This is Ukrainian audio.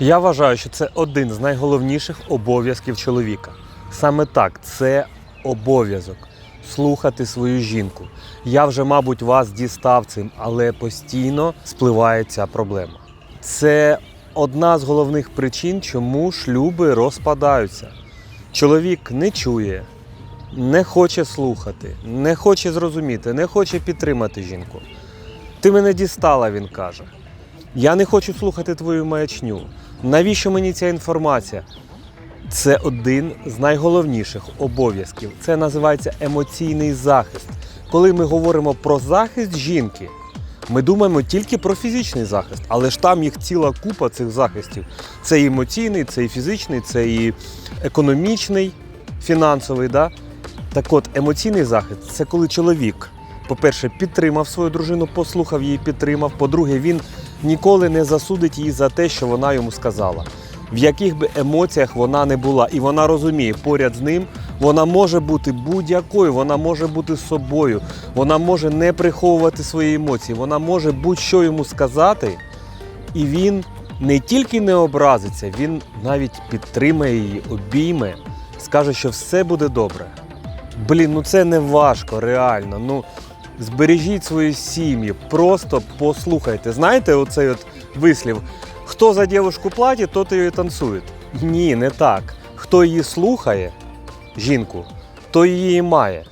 Я вважаю, що це один з найголовніших обов'язків чоловіка. Саме так, це обов'язок слухати свою жінку. Я вже, мабуть, вас дістав цим, але постійно спливає ця проблема. Це одна з головних причин, чому шлюби розпадаються. Чоловік не чує, не хоче слухати, не хоче зрозуміти, не хоче підтримати жінку. Ти мене дістала, він каже. Я не хочу слухати твою маячню. Навіщо мені ця інформація? Це один з найголовніших обов'язків. Це називається емоційний захист. Коли ми говоримо про захист жінки, ми думаємо тільки про фізичний захист, але ж там їх ціла купа цих захистів. Це і емоційний, це і фізичний, це і економічний, фінансовий. Да? Так от, емоційний захист це коли чоловік, по-перше, підтримав свою дружину, послухав її, підтримав. По-друге, він ніколи не засудить її за те, що вона йому сказала. В яких би емоціях вона не була, і вона розуміє, поряд з ним вона може бути будь-якою, вона може бути собою, вона може не приховувати свої емоції, вона може будь-що йому сказати, і він не тільки не образиться, він навіть підтримає її, обійме, скаже, що все буде добре. Блін, ну це не важко, реально. Ну збережіть свої сім'ї, просто послухайте. Знаєте, оцей от вислів: хто за дівчинку платить, тот її танцює. Ні, не так. Хто її слухає, жінку, то її і має.